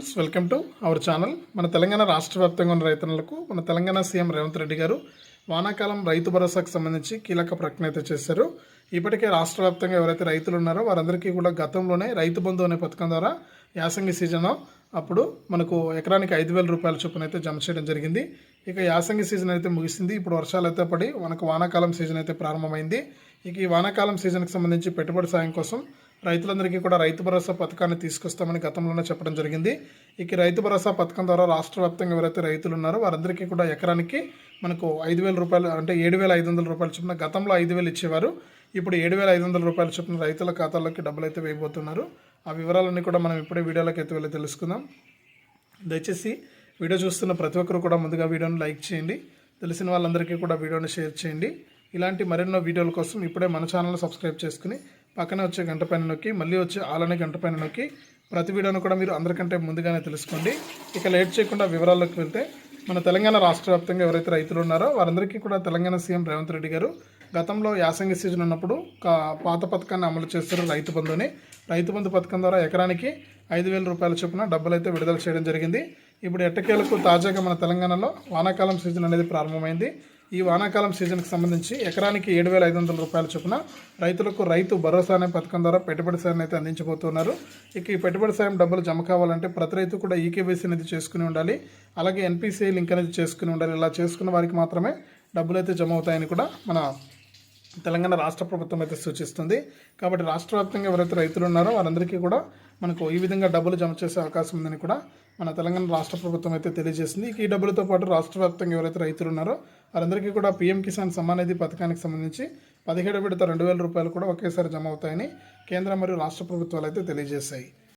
Friends welcome to our channel. మన తెలంగాణ రాష్ట్ర వ్యాప్తంగా ఉన్న రైతన్నలకు మన తెలంగాణ సీఎం రేవంత్ రెడ్డి గారు వానాకాలం రైతు భరోసాకు సంబంధించి కీలక ప్రకటన అయితే చేశారు. ఇప్పటికే రాష్ట్ర వ్యాప్తంగా ఎవరైతే రైతులు ఉన్నారో వారందరికీ కూడా గతంలోనే రైతు బంధు అనే పథకం ద్వారా యాసంగి సీజన్ అప్పుడు మనకు ఎకరానికి ఐదు వేల రూపాయల చొప్పున అయితే జమ చేయడం జరిగింది. ఇక యాసంగి సీజన్ అయితే ముగిసింది. ఇప్పుడు వర్షాలు అయితే పడి మనకు వానాకాలం సీజన్ అయితే ప్రారంభమైంది. ఇక ఈ వానాకాలం సీజన్కి సంబంధించి పెట్టుబడి సాయం కోసం రైతులందరికీ కూడా రైతు భరోసా పథకాన్ని తీసుకొస్తామని గతంలోనే చెప్పడం జరిగింది. ఇక ఈ రైతు భరోసా పథకం ద్వారా రాష్ట్ర వ్యాప్తంగా ఎవరైతే రైతులు ఉన్నారో వారందరికీ కూడా ఎకరానికి మనకు ఐదు వేల రూపాయలు అంటే ఏడు వేల ఐదు వందల రూపాయల చొప్పున గతంలో ఐదు వేలు ఇచ్చేవారు. ఇప్పుడు ఏడు వేల ఐదు వందల రూపాయల చొప్పున రైతుల ఖాతాల్లోకి డబ్బులు అయితే వేయబోతున్నారు. ఆ వివరాలన్నీ కూడా మనం ఇప్పుడే వీడియోలోకి ఎత్తు వెళ్ళి తెలుసుకుందాం. దయచేసి వీడియో చూస్తున్న ప్రతి ఒక్కరు కూడా ముందుగా వీడియోని లైక్ చేయండి. తెలిసిన వాళ్ళందరికీ కూడా వీడియోని షేర్ చేయండి. ఇలాంటి మరెన్నో వీడియోల కోసం ఇప్పుడే మన ఛానల్ సబ్స్క్రైబ్ చేసుకుని పక్కనే వచ్చే గంట పైన నొక్కి మళ్ళీ వచ్చే ఆలనే గంట పైన నొక్కి ప్రతి వీడియోను కూడా మీరు అందరికంటే ముందుగానే తెలుసుకోండి. ఇక లేట్ చేయకుండా వివరాల్లోకి వెళ్తే మన తెలంగాణ రాష్ట్ర వ్యాప్తంగా ఎవరైతే రైతులు ఉన్నారో వారందరికీ కూడా తెలంగాణ సీఎం రేవంత్ రెడ్డి గారు గతంలో యాసంగి సీజన్ ఉన్నప్పుడు కా- పాత పథకాన్ని అమలు చేస్తారు రైతు బంధుని రైతు బంధు పథకం ద్వారా ఎకరానికి ఐదు వేల రూపాయల చొప్పున డబ్బులు అయితే విడుదల చేయడం జరిగింది. ఇప్పుడు ఎట్టకేలకు తాజాగా మన తెలంగాణలో వానాకాలం సీజన్ అనేది ప్రారంభమైంది. ఈ వానాకాలం సీజన్కి సంబంధించి ఎకరానికి ఏడు వేల ఐదు వందల రూపాయల చొప్పున రైతులకు రైతు భరోసా అనే పథకం ద్వారా పెట్టుబడి సాయం అయితే అందించబోతున్నారు. ఇక ఈ పెట్టుబడి సాయం డబ్బులు జమ కావాలంటే ప్రతి రైతు కూడా ఈకేబీసీ అనేది చేసుకుని ఉండాలి. అలాగే ఎన్పిసిఐ లింక్ అనేది చేసుకుని ఉండాలి. ఇలా చేసుకున్న వారికి మాత్రమే డబ్బులు అయితే జమ అవుతాయని కూడా మన తెలంగాణ రాష్ట్ర ప్రభుత్వం అయితే సూచిస్తుంది. కాబట్టి రాష్ట్ర వ్యాప్తంగా ఎవరైతే రైతులు ఉన్నారో వారందరికీ కూడా మనకు ఈ విధంగా డబ్బులు జమ చేసే అవకాశం ఉందని కూడా మన తెలంగాణ రాష్ట్ర ప్రభుత్వం అయితే తెలియజేసింది. ఈ డబ్బులతో పాటు రాష్ట్ర వ్యాప్తంగా ఎవరైతే రైతులు ఉన్నారో వారందరికీ కూడా పీఎం కిసాన్ సమ్మాన్ నిధి పథకానికి సంబంధించి పదిహేడు విడత రెండు వేల రూపాయలు కూడా ఒకేసారి జమ అవుతాయని కేంద్ర మరియు రాష్ట్ర ప్రభుత్వాలు అయితే తెలియజేశాయి.